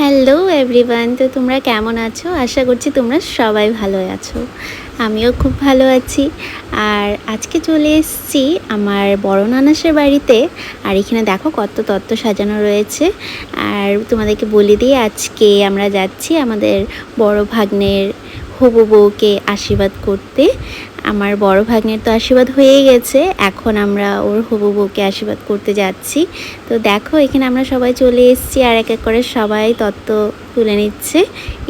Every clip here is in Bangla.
হ্যালো এভরিওয়ান তো তোমরা কেমন আছো? আশা করছি তোমরা সবাই ভালো আছো। আমিও খুব ভালো আছি। আর আজকে চলে এসেছি আমার বড় নানাসের বাড়িতে। আর এখানে দেখো কত তত্ত্ব সাজানো রয়েছে। আর তোমাদেরকে বলে দিয়ে আজকে আমরা যাচ্ছি আমাদের বড় ভাগ্নের হবু বউকে আশীর্বাদ করতে। আমার বড় ভাগ্নের তো আশীর্বাদ হয়ে গেছে। এখন আমরা ওর হবু বউকে আশীর্বাদ করতে যাচ্ছি। তো দেখো, এখানে আমরা সবাই চলে এসেছি আর এক এক করে সবাই তত্ত্ব তুলে নিচ্ছে।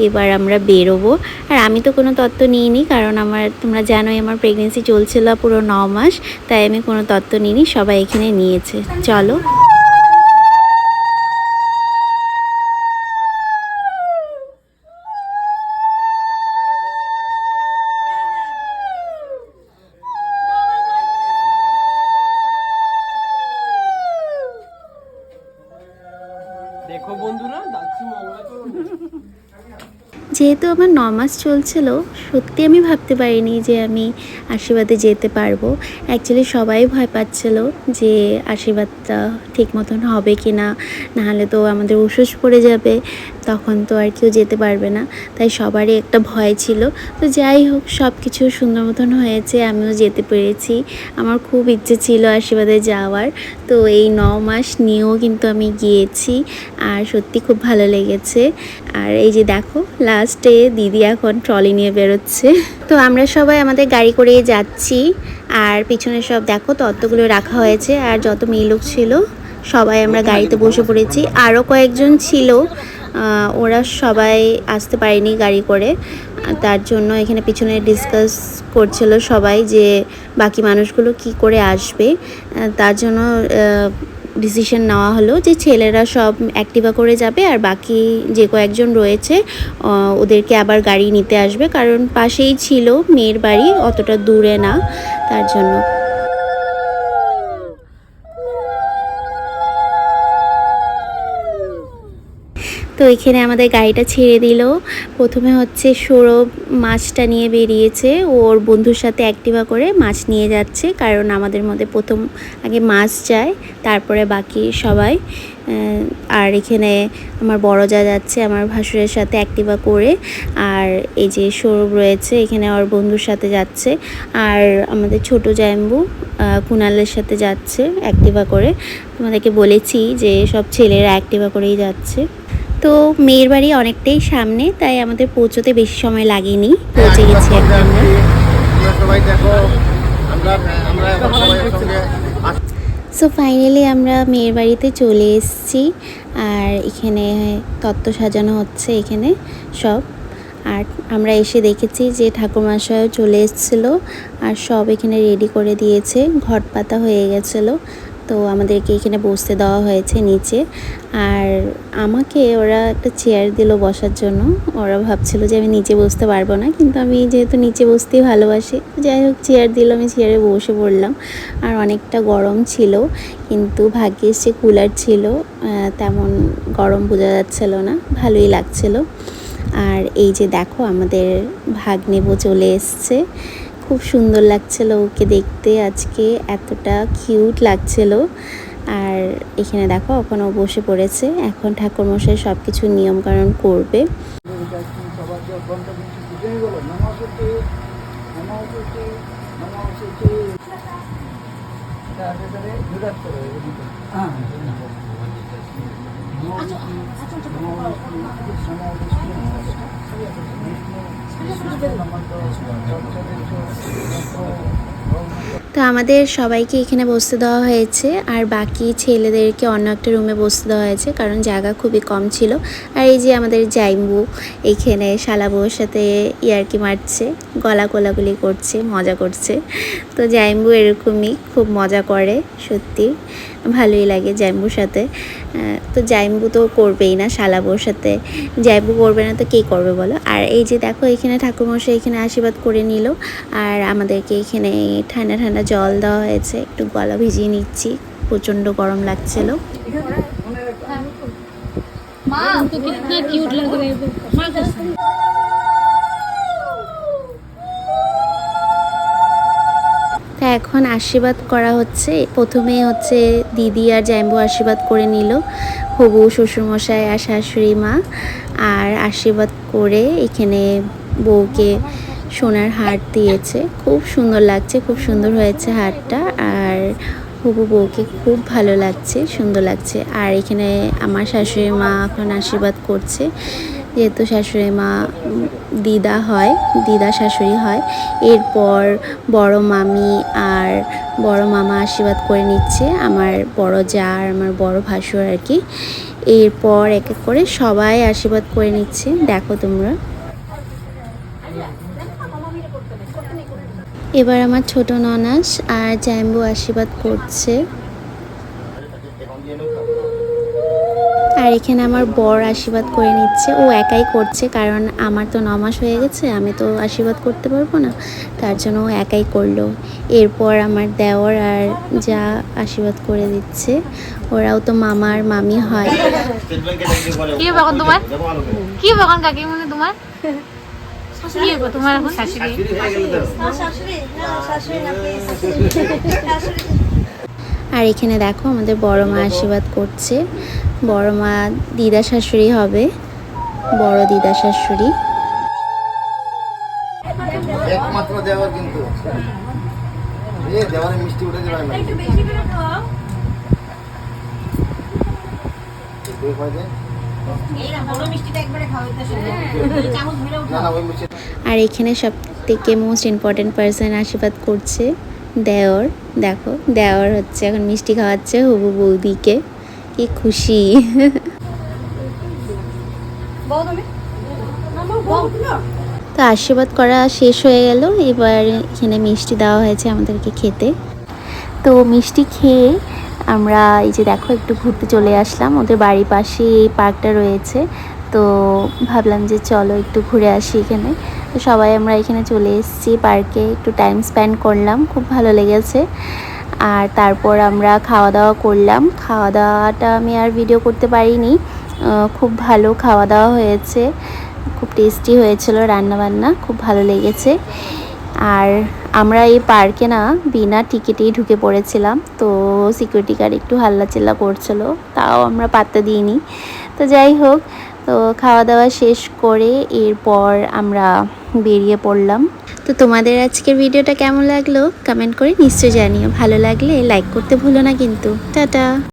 এবার আমরা বেরোবো। আর আমি তো কোনো তত্ত্ব নিইনি, কারণ আমার, তোমরা জানোই আমার প্রেগনেন্সি চলছিল পুরো ন মাস, তাই আমি কোনো তত্ত্ব নিইনি, সবাই এখানে নিয়েছে। চলো। যেহেতু আমার ন মাস চলছিল, সত্যি আমি ভাবতে পারিনি যে আমি আশীর্বাদে যেতে পারব। অ্যাকচুয়ালি সবাই ভয় পাচ্ছিল যে আশীর্বাদটা ঠিক মতন হবে কি না নাহলে তো আমাদের উসুস পড়ে যাবে। তখন তো আর কেউ যেতে পারবে না। তাই সবারই একটা ভয় ছিল। তো যাই হোক সব কিছু সুন্দর মতন হয়েছে, আমিও যেতে পেরেছি। আমার খুব ইচ্ছে ছিল আশীর্বাদে যাওয়ার। তো এই ন মাস নিয়েও কিন্তু আমি গিয়েছি আর সত্যি খুব ভালো লেগেছে। আর এই যে দেখো লাস্টে দিদি এখন ট্রলি নিয়ে বেরোচ্ছে। তো আমরা সবাই আমাদের গাড়ি করেই যাচ্ছি। আর পিছনে সব দেখো তত্ত্বগুলো রাখা হয়েছে। আর যত মেয়ে লোক ছিল, সবাই আমরা গাড়িতে বসে পড়েছি। আরও কয়েকজন ছিল। ওরা সবাই আসতে পারেনি গাড়ি করে। তার জন্য এখানে পিছনে ডিসকাস করছিল সবাই যে বাকি মানুষগুলো কি করে আসবে। তার জন্য ডিসিশন নেওয়া হলো যে ছেলেরা সব অ্যাক্টিভা করে যাবে আর বাকি যে কয়েকজন রয়েছে ওদেরকে আবার গাড়ি নিতে আসবে। কারণ পাশেই ছিল মেয়ের বাড়ি, অতটা দূরে না তার জন্য। তো এখানে আমাদের গাড়িটা ছেড়ে দিল। প্রথমে হচ্ছে সৌরভ মাছটা নিয়ে বেরিয়েছে। ওর বন্ধুর সাথে অ্যাক্টিভা করে মাছ নিয়ে যাচ্ছে, কারণ আমাদের মধ্যে প্রথম আগে মাছ যায় তারপরে বাকি সবাই। আর এখানে আমার বড় যা যাচ্ছে, আমার ভাসুরের সাথে অ্যাক্টিভা করে। আর এই যে সৌরভ রয়েছে, এখানে ওর বন্ধুর সাথে যাচ্ছে। আর আমাদের ছোট জাম্বু কুনালের সাথে যাচ্ছে অ্যাক্টিভা করে। তোমাদেরকে বলেছি যে সব ছেলেরা অ্যাক্টিভা করেই যাচ্ছে। তো মেয়ের বাড়ি অনেকটাই সামনে, তাই আমাদের পৌঁছতে বেশি সময় লাগেনি। পৌঁছে গেছি সো ফাইনালি আমরা মেয়ের বাড়িতে চলে এসেছি, আর এখানে তত্ত্ব সাজানো হচ্ছে এখানে সব। আর আমরা এসে দেখেছি যে ঠাকুরমশাইও চলে এসেছিল, আর সব এখানে রেডি করে দিয়েছে ঘট পাতা হয়ে গেছিল। তো আমাদেরকে এখানে বসতে দেওয়া হয়েছে নিচে। আর আমাকে ওরা একটা চেয়ার দিল বসার জন্য। ওরা ভাবছিল যে আমি নিচে বসতে পারব না, কিন্তু আমি যেহেতু নিচে বসতেই ভালোবাসি, যাই হোক চেয়ার দিল, আমি চেয়ারে বসে পড়লাম। আর অনেকটা গরম ছিল, কিন্তু ভাগ্যিস যে কুলার ছিল তেমন গরম বোঝা যাচ্ছিল না, ভালোই লাগছিল। আর এই যে দেখো, আমাদের ভাগ্নেবো চলে এসছে। খুব সুন্দর লাগছিল ওকে দেখতে। আজকে এতটা কিউট লাগছিল। আর এখানে দেখো এখন ও বসে পড়েছে। এখন ঠাকুরমশাই সব কিছু নিয়মকানুন করবে। তো আমাদের সবাইকে এখানে বসতে দেওয়া হয়েছে, আর বাকি ছেলেদেরকে অন্য একটা রুমে বসতে দেওয়া হয়েছে, কারণ জায়গা খুবই কম ছিল। আর এই যে আমাদের জাইম্বু এইখানে শালা বউর সাথে ইয়ার্কি মারছে, গলা কোলাগুলি করছে, মজা করছে। তো জাইম্বু এরকমই খুব মজা করে, সত্যি ভালোই লাগে জাইম্বুর সাথে। তো জাইম্বু তো করবেই না শালা বউর সাথে। জাইম্বু করবে না তো কে করবে বলো? আর এই যে দেখো এখানে ঠাকুরমশাই এখানে আশীর্বাদ করে নিল, আর আমাদেরকে এখানে ঠান্ডা ঠান্ডা জল দেওয়া হয়েছে একটু গলা ভিজিয়ে নিচ্ছি প্রচণ্ড গরম লাগছিল। তা এখন আশীর্বাদ করা হচ্ছে। প্রথমে হচ্ছে দিদি আর জ্যাম্বু আশীর্বাদ করে নিল হবু শ্বশুরমশাই আর শাশুড়ি মা আর আশীর্বাদ করে এখানে বউকে সোনার হার দিয়েছে। খুব সুন্দর লাগছে, খুব সুন্দর হয়েছে হারটা। আর হবু বউকে খুব ভালো লাগছে, সুন্দর লাগছে। আর এখানে আমার শাশুড়ি মা এখন আশীর্বাদ করছে, যেহেতু শাশুড়ি মা দিদা হয়, দিদা শাশুড়ি হয়। এরপর বড় মামি আর বড় মামা আশীর্বাদ করে নিচ্ছে, আমার বড় যা আর আমার বড় ভাসুর আর কি। এরপর এক এক করে সবাই আশীর্বাদ করে নিচ্ছে। দেখো তোমরা। এবার আমার ছোট ননাস আর জ্যাম্বু আশীর্বাদ করছে। আর এখানে আমার বর আশীর্বাদ করে নিচ্ছে। ও একাই করছে কারণ আমার তো নমাস হয়ে গেছে আমি তো আশীর্বাদ করতে পারব না। তার জন্য ও একাই করল। এরপর আমার দেওর আর যা আশীর্বাদ করে দিচ্ছে ওরাও তো মামা আর মামি হয়। কি বাগান তোমার? কি বাগান কাকিমনি তোমার? কি গো তোমার এখন শাশুড়ি? আর এখানে দেখো আমাদের বড় মা আশীর্বাদ করছে। বড় মা দিদা শাশুড়ি হবে বড় দিদা শাশুড়ি। একমাত্র দেওয়ার কিন্তু। দেওয়ারে মিষ্টি উঠে না। আর এখানে সব থেকে মোস্ট ইম্পর্টেন্ট পার্সন আশীর্বাদ করছে দেওর। দেখো, দেওর হচ্ছে এখন মিষ্টি খাওয়াচ্ছে হবু বৌদিকে। কি খুশি। তো আশীর্বাদ করা শেষ হয়ে গেল। এবার এখানে মিষ্টি দেওয়া হয়েছে আমাদেরকে খেতে। তো মিষ্টি খেয়ে আমরা এই যে দেখো, একটু ঘুরতে চলে আসলাম। ওদের বাড়ির পাশে এই পার্কটা রয়েছে। তো ভাবলাম যে চলো একটু ঘুরে আসি এখানে। তো সবাই আমরা এখানে চলে এসেছি। পার্কে একটু টাইম স্পেন্ড করলাম। খুব ভালো লেগেছে। আর তারপর আমরা খাওয়া দাওয়া করলাম। খাওয়া দাওয়াটা আমি আর ভিডিও করতে পারিনি। খুব ভালো খাওয়া দাওয়া হয়েছে। খুব টেস্টি হয়েছিল রান্নাবান্না। খুব ভালো লেগেছে। আর আমরা এই পার্কে না বিনা টিকিটেই ঢুকে পড়েছিলাম, তো সিকিউরিটি গার্ড একটু হাল্লা চিল্লা করছিল, তাও আমরা পাত্তা দিইনি। তো যাই হোক, তো খাওয়া দাওয়া শেষ করে এরপর আমরা বেরিয়ে পড়লাম। তো তোমাদের আজকের ভিডিওটা কেমন লাগল? কমেন্ট করে নিশ্চয়ই জানিও। ভালো লাগলে লাইক করতে ভুলো না কিন্তু। টাটা!